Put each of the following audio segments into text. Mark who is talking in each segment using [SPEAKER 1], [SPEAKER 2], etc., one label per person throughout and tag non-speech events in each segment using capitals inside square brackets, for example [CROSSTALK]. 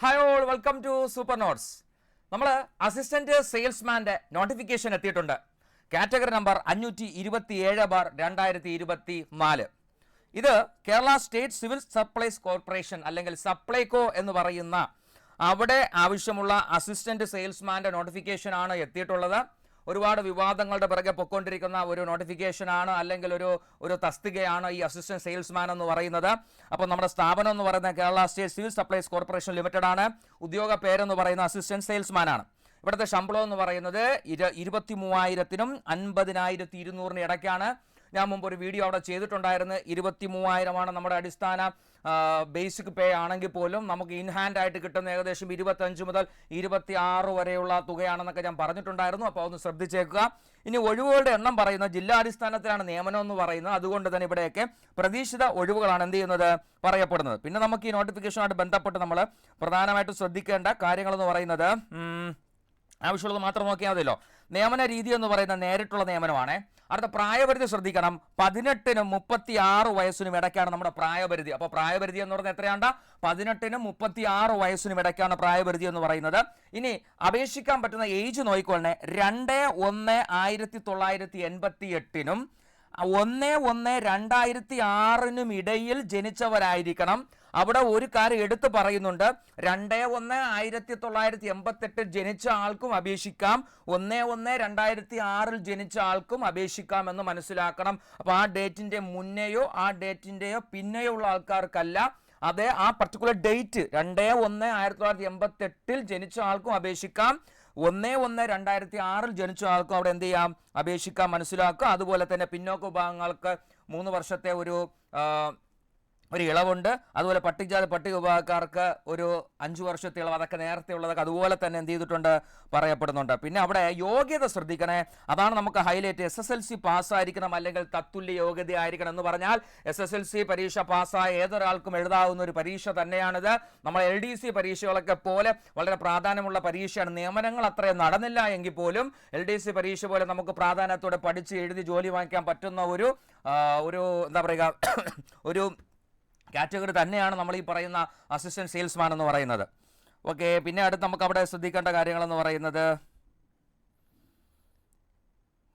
[SPEAKER 1] Hi all welcome to super notes നമ്മൾ assistant സെയിൽസ്മാന്റെ notification എത്തിയിട്ടുണ്ട്. കാറ്റഗറി നമ്പർ അഞ്ഞൂറ്റി ഇരുപത്തി ഏഴ് ബാർ രണ്ടായിരത്തി ഇരുപത്തി നാല് ഇത് Kerala state civil supplies corporation അല്ലെങ്കിൽ സപ്ലൈകോ എന്ന് പറയുന്ന അവിടെ ആവശ്യമുള്ള അസിസ്റ്റന്റ് സെയിൽസ്മാന്റെ നോട്ടിഫിക്കേഷൻ ആണ് എത്തിയിട്ടുള്ളത്. ഒരുപാട് വിവാദങ്ങളുടെ പിറകെ പൊക്കൊണ്ടിരിക്കുന്ന ഒരു നോട്ടിഫിക്കേഷനാണ് അല്ലെങ്കിൽ ഒരു ഒരു തസ്തികയാണ് ഈ അസിസ്റ്റന്റ് സെയിൽസ്മാൻ എന്ന് പറയുന്നത്. അപ്പോൾ നമ്മുടെ സ്ഥാപനം എന്ന് പറയുന്നത് Kerala state civil supplies corporation limited ആണ് ഉദ്യോഗ പേരെന്ന് പറയുന്ന അസിസ്റ്റന്റ് സെയിൽസ്മാൻ ആണ്. ഇവിടുത്തെ ശമ്പളം എന്ന് പറയുന്നത് ഇരു ഇരുപത്തി മൂവായിരത്തിനും അൻപതിനായിരത്തി ഇരുന്നൂറിന് ഇടയ്ക്കാണ്. ഞാൻ മുമ്പ് ഒരു വീഡിയോ അവിടെ ചെയ്തിട്ടുണ്ടായിരുന്നു. ഇരുപത്തി മൂവായിരമാണ് നമ്മുടെ അടിസ്ഥാന ബേസിക് പേ ആണെങ്കിൽ പോലും നമുക്ക് ഇൻ ഹാൻഡ് ആയിട്ട് കിട്ടുന്ന ഏകദേശം ഇരുപത്തഞ്ച് മുതൽ ഇരുപത്തി ആറ് വരെയുള്ള തുകയാണെന്നൊക്കെ ഞാൻ പറഞ്ഞിട്ടുണ്ടായിരുന്നു. അപ്പോൾ ഒന്ന് ശ്രദ്ധിച്ചേക്കുക. ഇനി ഒഴിവുകളുടെ എണ്ണം പറയുന്നത് ജില്ലാടിസ്ഥാനത്തിലാണ് നിയമനം എന്ന് പറയുന്നത്. അതുകൊണ്ട് തന്നെ ഇവിടെയൊക്കെ പ്രതീക്ഷിത ഒഴിവുകളാണ് എന്ത് ചെയ്യുന്നത്? പറയപ്പെടുന്നത്. പിന്നെ നമുക്ക് ഈ നോട്ടിഫിക്കേഷനുമായിട്ട് ബന്ധപ്പെട്ട് നമ്മൾ പ്രധാനമായിട്ടും ശ്രദ്ധിക്കേണ്ട കാര്യങ്ങളെന്ന് പറയുന്നത് ആവശ്യമുള്ളത് മാത്രം നോക്കിയാൽ മതിയല്ലോ. നിയമന രീതി എന്ന് പറയുന്ന നേരിട്ടുള്ള നിയമനമാണ്. അടുത്ത പ്രായപരിധി ശ്രദ്ധിക്കണം. പതിനെട്ടിനും മുപ്പത്തി ആറ് വയസ്സിനും ഇടയ്ക്കാണ് നമ്മുടെ പ്രായപരിധി. അപ്പോൾ പ്രായപരിധി എന്ന് പറയുന്നത് എത്രയാണ്ട? പതിനെട്ടിനും മുപ്പത്തി ആറ് വയസ്സിനും ഇടയ്ക്കാണ് പ്രായപരിധി എന്ന് പറയുന്നത്. ഇനി അപേക്ഷിക്കാൻ പറ്റുന്ന ഏജ് നോക്കിക്കൊള്ളണേ രണ്ട് ഒന്ന് ആയിരത്തി തൊള്ളായിരത്തി എൺപത്തി എട്ടിനും ഒന്ന് ഒന്ന് രണ്ടായിരത്തി ആറിനും ഇടയിൽ ജനിച്ചവരായിരിക്കണം. അവിടെ ഒരു കാര്യം എടുത്തു പറയുന്നുണ്ട്. രണ്ട് ഒന്ന് ആയിരത്തി തൊള്ളായിരത്തി എൺപത്തെട്ടിൽ ജനിച്ച ആൾക്കും അപേക്ഷിക്കാം. ഒന്ന് ഒന്ന് രണ്ടായിരത്തി ആറിൽ ജനിച്ച ആൾക്കും അപേക്ഷിക്കാം എന്ന് മനസ്സിലാക്കണം. അപ്പോൾ ആ ഡേറ്റിന്റെ മുന്നെയോ ആ ഡേറ്റിന്റെയോ പിന്നെയോ ഉള്ള ആൾക്കാർക്കല്ല. അതെ ആ പർട്ടിക്കുലർ ഡേറ്റ് രണ്ട് ഒന്ന് ആയിരത്തി തൊള്ളായിരത്തി എൺപത്തെട്ടിൽ ജനിച്ച ആൾക്കും അപേക്ഷിക്കാം. ഒന്ന് ഒന്ന് രണ്ടായിരത്തി ആറിൽ ജനിച്ച ആൾക്കും അവിടെ എന്ത് ചെയ്യാം? അപേക്ഷിക്കാം മനസ്സിലാക്കുക അതുപോലെ തന്നെ പിന്നോക്ക വിഭാഗങ്ങൾക്ക് മൂന്ന് വർഷത്തെ ഒരു ഒരു ഇളവുണ്ട്. അതുപോലെ പട്ടികജാതി പട്ടിക വിഭാഗക്കാർക്ക് ഒരു അഞ്ചു വർഷത്തെ ഇളവ്. അതൊക്കെ നേരത്തെ ഉള്ളതൊക്കെ അതുപോലെ തന്നെ എന്ത് ചെയ്തിട്ടുണ്ട് പറയപ്പെടുന്നുണ്ട്. പിന്നെ അവിടെ യോഗ്യത ശ്രദ്ധിക്കണേ. അതാണ് നമുക്ക് highlight S S L C പാസ്സായിരിക്കണം അല്ലെങ്കിൽ തത്തുല്യ യോഗ്യത ആയിരിക്കണം എന്ന് പറഞ്ഞാൽ എസ് എസ് എൽ സി പരീക്ഷ പാസ്സായ ഏതൊരാൾക്കും എഴുതാവുന്ന ഒരു പരീക്ഷ തന്നെയാണിത്. നമ്മൾ എൽ ഡി സി പരീക്ഷകളൊക്കെ പോലെ വളരെ പ്രാധാന്യമുള്ള പരീക്ഷയാണ്. നിയമനങ്ങൾ അത്രയും നടന്നില്ല എങ്കിൽ പോലും എൽ ഡി സി പരീക്ഷ പോലെ നമുക്ക് പ്രാധാന്യത്തോടെ പഠിച്ച് എഴുതി ജോലി വാങ്ങിക്കാൻ പറ്റുന്ന ഒരു ഒരു എന്താ പറയുക ഒരു കാറ്റഗറി തന്നെയാണ് നമ്മൾ ഈ പറയുന്ന അസിസ്റ്റന്റ് സെയിൽസ്മാൻ എന്ന് പറയുന്നത്. ഓക്കെ പിന്നെ അടുത്ത് നമുക്ക് അവിടെ ശ്രദ്ധിക്കേണ്ട കാര്യങ്ങളെന്ന് പറയുന്നത്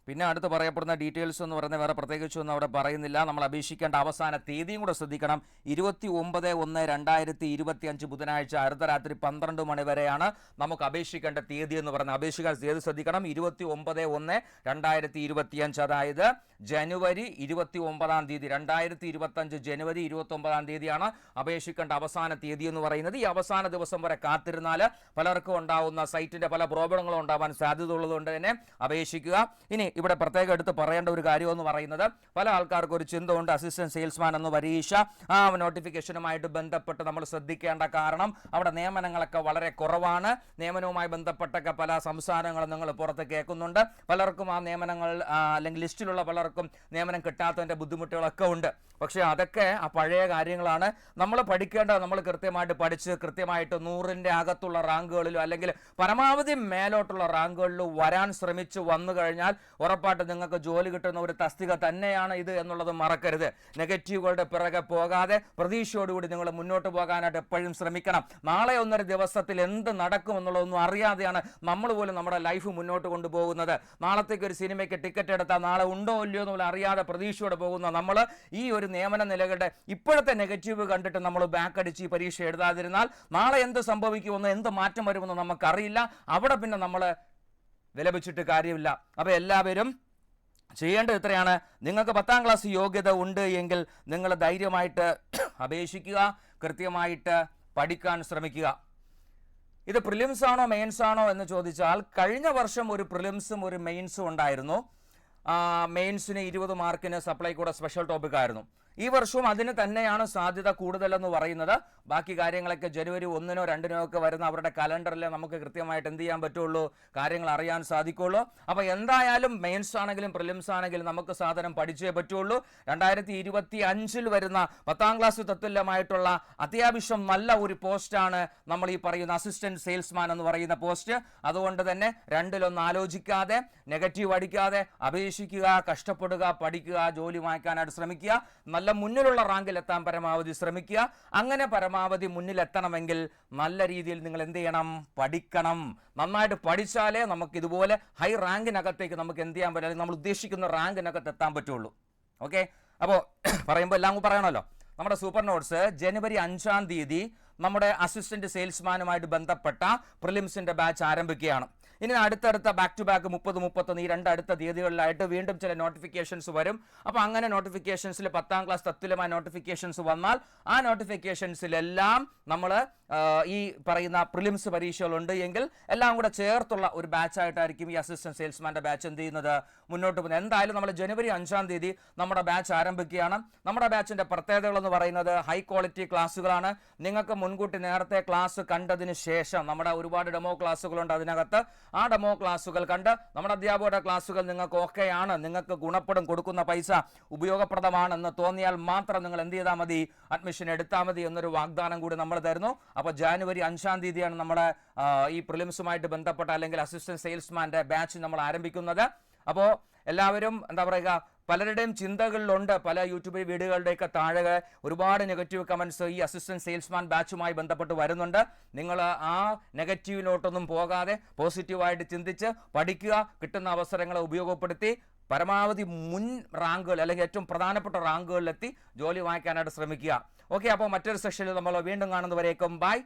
[SPEAKER 1] പിന്നെ അടുത്ത് പറയപ്പെടുന്ന ഡീറ്റെയിൽസ് എന്ന് പറയുന്നത് വേറെ പ്രത്യേകിച്ചൊന്നും അവിടെ പറയുന്നില്ല. നമ്മൾ അപേക്ഷിക്കേണ്ട അവസാന തീയതിയും കൂടെ ശ്രദ്ധിക്കണം. ഇരുപത്തി ഒമ്പത് ഒന്ന് രണ്ടായിരത്തി ഇരുപത്തി അഞ്ച് ബുധനാഴ്ച അർദ്ധരാത്രി പന്ത്രണ്ട് മണി വരെയാണ് നമുക്ക് അപേക്ഷിക്കേണ്ട തീയതി എന്ന് പറയുന്നത്. അപേക്ഷിക്കാൻ തീയതി ശ്രദ്ധിക്കണം. ഇരുപത്തി ഒമ്പത് ഒന്ന് രണ്ടായിരത്തി ഇരുപത്തി അഞ്ച് അതായത് ജനുവരി ഇരുപത്തി ഒമ്പതാം തീയതി രണ്ടായിരത്തി ഇരുപത്തഞ്ച് ജനുവരി ഇരുപത്തി ഒമ്പതാം തീയതിയാണ് അപേക്ഷിക്കേണ്ട അവസാന തീയതി എന്ന് പറയുന്നത്. ഈ അവസാന ദിവസം വരെ കാത്തിരുന്നാൽ പലർക്കും ഉണ്ടാവുന്ന സൈറ്റിന്റെ പല പ്രോബ്ലങ്ങളും ഉണ്ടാവാൻ സാധ്യത ഉള്ളതുകൊണ്ട് തന്നെ അപേക്ഷിക്കുക. ഇനി ഇവിടെ പ്രത്യേകം എടുത്ത് പറയേണ്ട ഒരു കാര്യം എന്ന് പറയുന്നത് പല ആൾക്കാർക്കും ഒരു ചിന്ത ഉണ്ട് അസിസ്റ്റന്റ് സെയിൽസ്മാൻ എന്ന് പരീക്ഷ. ആ നോട്ടിഫിക്കേഷനുമായിട്ട് ബന്ധപ്പെട്ട് നമ്മൾ ശ്രദ്ധിക്കേണ്ട കാരണം അവിടെ നിയമനങ്ങളൊക്കെ വളരെ കുറവാണ്. നിയമനവുമായി ബന്ധപ്പെട്ടൊക്കെ പല സംസ്ഥാനങ്ങളും നിങ്ങൾ പുറത്ത് കേൾക്കുന്നുണ്ട്. പലർക്കും ആ നിയമനങ്ങൾ അല്ലെങ്കിൽ ലിസ്റ്റിലുള്ള പലർക്കും നിയമനം കിട്ടാത്തതിന്റെ ബുദ്ധിമുട്ടുകളൊക്കെ ഉണ്ട്. പക്ഷേ അതൊക്കെ ആ പഴയ കാര്യങ്ങളാണ്. നമ്മൾ പഠിക്കേണ്ടത് നമ്മൾ കൃത്യമായിട്ട് പഠിച്ച് കൃത്യമായിട്ട് നൂറിന്റെ അകത്തുള്ള റാങ്കുകളിലോ അല്ലെങ്കിൽ പരമാവധി മേലോട്ടുള്ള റാങ്കുകളിലോ വരാൻ ശ്രമിച്ചു വന്നു കഴിഞ്ഞാൽ ഉറപ്പായിട്ട് നിങ്ങൾക്ക് ജോലി കിട്ടുന്ന ഒരു തസ്തിക തന്നെയാണ് ഇത് എന്നുള്ളത് മറക്കരുത്. നെഗറ്റീവുകളുടെ പിറകെ പോകാതെ പ്രതീക്ഷയോടുകൂടി നിങ്ങൾ മുന്നോട്ട് പോകാനായിട്ട് എപ്പോഴും ശ്രമിക്കണം. നാളെ ഒന്നര ദിവസത്തിൽ എന്ത് നടക്കും എന്നുള്ളതൊന്നും അറിയാതെയാണ് നമ്മൾ പോലും നമ്മുടെ ലൈഫ് മുന്നോട്ട് കൊണ്ടുപോകുന്നത്. നാളത്തേക്ക് ഒരു സിനിമയ്ക്ക് ടിക്കറ്റ് എടുത്താൽ നാളെ ഉണ്ടോ ഇല്ലയോ എന്നുള്ള അറിയാതെ പ്രതീക്ഷയോടെ പോകുന്ന നമ്മൾ ഈ ഒരു നിയമന നിലകളുടെ ഇപ്പോഴത്തെ നെഗറ്റീവ് കണ്ടിട്ട് നമ്മൾ ബാക്ക് അടിച്ച് ഈ പരീക്ഷ എഴുതാതിരുന്നാൽ നാളെ എന്ത് സംഭവിക്കുമെന്ന് എന്ത് മാറ്റം വരുമെന്ന് നമുക്കറിയില്ല. അവിടെ പിന്നെ നമ്മൾ വിലപിച്ചിട്ട് കാര്യമില്ല. അപ്പോൾ എല്ലാവരും ചെയ്യേണ്ടത് ഇത്രയാണ് നിങ്ങൾക്ക് പത്താം ക്ലാസ് യോഗ്യത ഉണ്ട് എങ്കിൽ നിങ്ങൾ ധൈര്യമായിട്ട് [CLEARS THROAT] അപേക്ഷിക്കുക കൃത്യമായിട്ട് പഠിക്കാൻ ശ്രമിക്കുക. ഇത് പ്രിലിംസ് ആണോ മെയിൻസ് ആണോ എന്ന് ചോദിച്ചാൽ കഴിഞ്ഞ വർഷം ഒരു പ്രിലിംസും ഒരു മെയിൻസും ഉണ്ടായിരുന്നു. മെയിൻസിന് ഇരുപത് മാർക്കിന് സപ്ലൈ കൂടെ സ്പെഷ്യൽ ടോപ്പിക് ആയിരുന്നു. ഈ വർഷവും അതിന് തന്നെയാണ് സാധ്യത കൂടുതലെന്ന് പറയുന്നത്. ബാക്കി കാര്യങ്ങളൊക്കെ ജനുവരി ഒന്നിനോ രണ്ടിനോ ഒക്കെ വരുന്ന അവരുടെ കലണ്ടറിൽ നമുക്ക് കൃത്യമായിട്ട് എന്ത് ചെയ്യാൻ പറ്റുള്ളൂ കാര്യങ്ങൾ അറിയാൻ സാധിക്കുള്ളൂ. അപ്പോൾ എന്തായാലും മെയിൻസ് ആണെങ്കിലും പ്രിലിംസ് ആണെങ്കിലും നമുക്ക് സാധനം പഠിച്ചേ പറ്റുള്ളൂ. രണ്ടായിരത്തി ഇരുപത്തി അഞ്ചിൽ വരുന്ന പത്താം ക്ലാസ് തത്തുല്യമായിട്ടുള്ള അത്യാവശ്യം നല്ല ഒരു പോസ്റ്റാണ് നമ്മൾ ഈ പറയുന്ന അസിസ്റ്റന്റ് സെയിൽസ്മാൻ എന്ന് പറയുന്ന പോസ്റ്റ് അതുകൊണ്ട് തന്നെ രണ്ടിലൊന്ന് ആലോചിക്കാതെ നെഗറ്റീവ് അടിക്കാതെ അപേക്ഷിക്കുക കഷ്ടപ്പെടുക പഠിക്കുക ജോലി വാങ്ങിക്കാനായിട്ട് ശ്രമിക്കുക. നല്ല നല്ല മുന്നിലുള്ള റാങ്കിൽ എത്താൻ പരമാവധി ശ്രമിക്കുക. അങ്ങനെ പരമാവധി മുന്നിലെത്തണമെങ്കിൽ നല്ല രീതിയിൽ നിങ്ങൾ എന്ത് ചെയ്യണം? പഠിക്കണം. നന്നായിട്ട് പഠിച്ചാലേ നമുക്ക് ഇതുപോലെ ഹൈ റാങ്കിനകത്തേക്ക് നമുക്ക് എന്ത് ചെയ്യാൻ പറ്റും? നമ്മൾ ഉദ്ദേശിക്കുന്ന റാങ്കിനകത്ത് എത്താൻ പറ്റുള്ളൂ. ഓക്കെ അപ്പോൾ [CLEARS THROAT] പറയുമ്പോൾ എല്ലാം പറയണമല്ലോ. നമ്മുടെ സൂപ്പർ നോട്ട്സ് ജനുവരി അഞ്ചാം തീയതി നമ്മുടെ അസിസ്റ്റന്റ് സെയിൽസ്മാനുമായിട്ട് ബന്ധപ്പെട്ട പ്രിലിംസിന്റെ ബാച്ച് ആരംഭിക്കുകയാണ്. ഇനി അടുത്തടുത്ത ബാക്ക് ടു ബാക്ക് മുപ്പത് മുപ്പത്തൊന്ന് ഈ രണ്ട് അടുത്ത തീയതികളിലായിട്ട് വീണ്ടും ചില നോട്ടിഫിക്കേഷൻസ് വരും. അപ്പോൾ അങ്ങനെ നോട്ടിഫിക്കേഷൻസിൽ പത്താം ക്ലാസ് തത്തുല്യമായ നോട്ടിഫിക്കേഷൻസ് വന്നാൽ ആ നോട്ടിഫിക്കേഷൻസിലെല്ലാം നമ്മൾ ഈ പറയുന്ന പ്രിലിംസ് പരീക്ഷകളുണ്ട് എങ്കിൽ എല്ലാം കൂടെ ചേർത്തുള്ള ഒരു ബാച്ചായിട്ടായിരിക്കും ഈ അസിസ്റ്റന്റ് സെയിൽസ്മാന്റെ ബാച്ച് എന്ത് ചെയ്യുന്നത്? മുന്നോട്ട് പോകുന്നത്. എന്തായാലും നമ്മൾ ജനുവരി അഞ്ചാം തീയതി നമ്മുടെ ബാച്ച് ആരംഭിക്കുകയാണ്. നമ്മുടെ ബാച്ചിന്റെ പ്രത്യേകതകൾ എന്ന് പറയുന്നത് ഹൈ ക്വാളിറ്റി ക്ലാസ്സുകളാണ് നിങ്ങൾക്ക് മുൻകൂട്ടി നേരത്തെ ക്ലാസ് കണ്ടതിന് ശേഷം നമ്മുടെ ഒരുപാട് ഡെമോ ക്ലാസ്സുകളുണ്ട് അതിനകത്ത്. ആ ഡെമോ ക്ലാസ്സുകൾ കണ്ട് നമ്മുടെ അധ്യാപകരുടെ ക്ലാസ്സുകൾ നിങ്ങൾക്ക് ഓക്കെയാണ് നിങ്ങൾക്ക് ഗുണപ്പെടും കൊടുക്കുന്ന പൈസ ഉപയോഗപ്രദമാണെന്ന് തോന്നിയാൽ മാത്രം നിങ്ങൾ എന്ത് ചെയ്താൽ മതി? അഡ്മിഷൻ എടുത്താൽ മതി എന്നൊരു വാഗ്ദാനം കൂടി നമ്മൾ തരുന്നു. അപ്പോൾ ജാനുവരി അഞ്ചാം തീയതിയാണ് നമ്മുടെ ഈ പ്രിലിംസുമായിട്ട് ബന്ധപ്പെട്ട അല്ലെങ്കിൽ അസിസ്റ്റന്റ് സെയിൽസ്മാന്റെ ബാച്ച് നമ്മൾ ആരംഭിക്കുന്നത്. അപ്പോൾ എല്ലാവരും എന്താ പറയുക പലരുടെയും ചിന്തകളിലുണ്ട്. പല യൂട്യൂബ് വീഡിയോകളുടെയൊക്കെ താഴെ ഒരുപാട് നെഗറ്റീവ് കമൻസ് ഈ അസിസ്റ്റന്റ് സെയിൽസ്മാൻ ബാച്ചുമായി ബന്ധപ്പെട്ട് വരുന്നുണ്ട്. നിങ്ങൾ ആ നെഗറ്റീവിലോട്ടൊന്നും പോകാതെ പോസിറ്റീവായിട്ട് ചിന്തിച്ച് പഠിക്കുക കിട്ടുന്ന അവസരങ്ങളെ ഉപയോഗപ്പെടുത്തി പരമാവധി മുൻ റാങ്കുകൾ അല്ലെങ്കിൽ ഏറ്റവും പ്രധാനപ്പെട്ട റാങ്കുകളിലെത്തി ജോലി വാങ്ങിക്കാനായിട്ട് ശ്രമിക്കുക. ഓക്കെ അപ്പോൾ മറ്റൊരു സെഷനിൽ നമ്മൾ വീണ്ടും കാണുന്നവരേക്കും ബൈ